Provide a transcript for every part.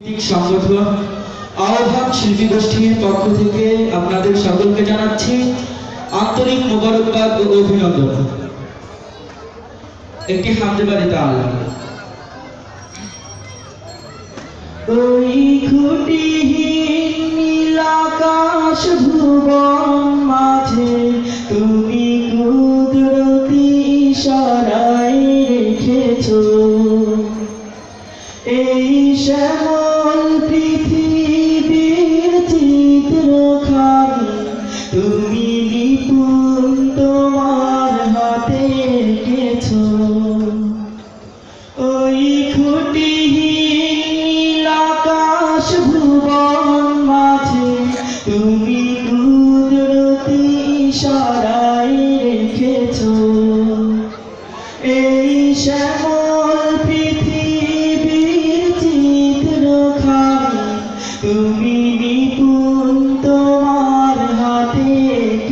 সংগঠন আহ্বান শিল্পী গোষ্ঠীর পক্ষ থেকে আপনাদের সকলকে জানাচ্ছি আন্তরিক মোবারকবাদ ও অভিনন্দন। একটি হামদে বাড়িতে আল্লাহ ওই খুঁটিহীন নীলাকাশ ভুবন এই শ্যামল পৃথিবীর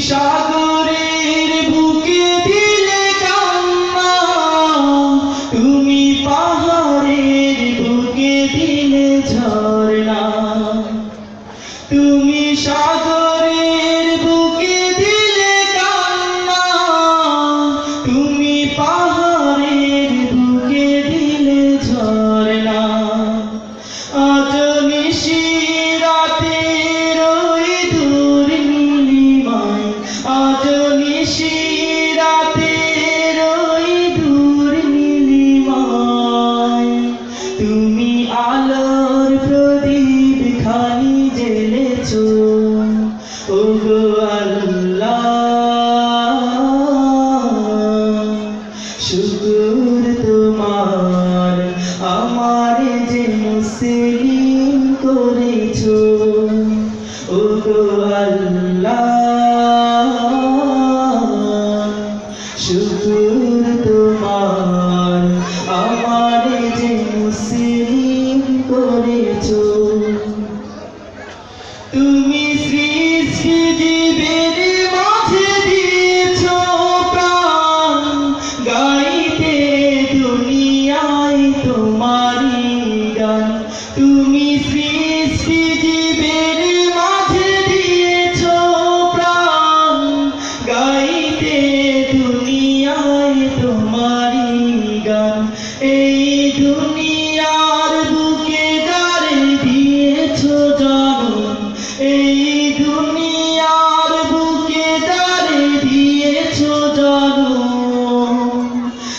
তুমি জ্বেলেছো ও গো আল্লাহ তোমার আমার যে মুসলিম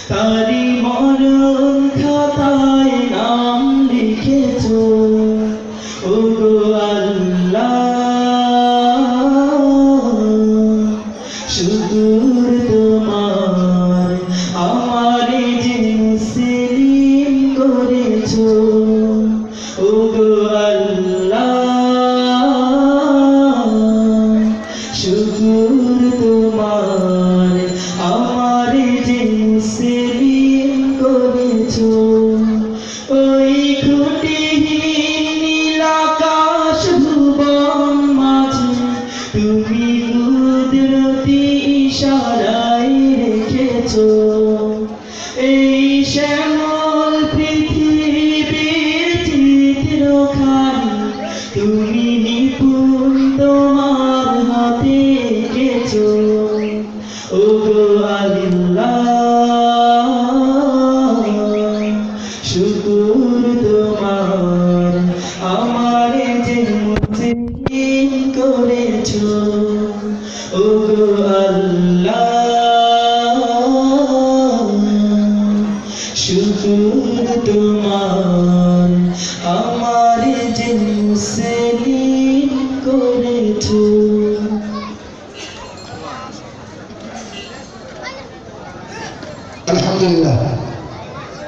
তারি মরণ খাতায় নাম লিখেছ? ও আল্লাহ আমার মুসলিম করেছ। এই শ্যামল পৃথিবীর চিত্রখানি তুমি নিপুণ তোমার হাতে করেছ আলহামদুলিল্লাহ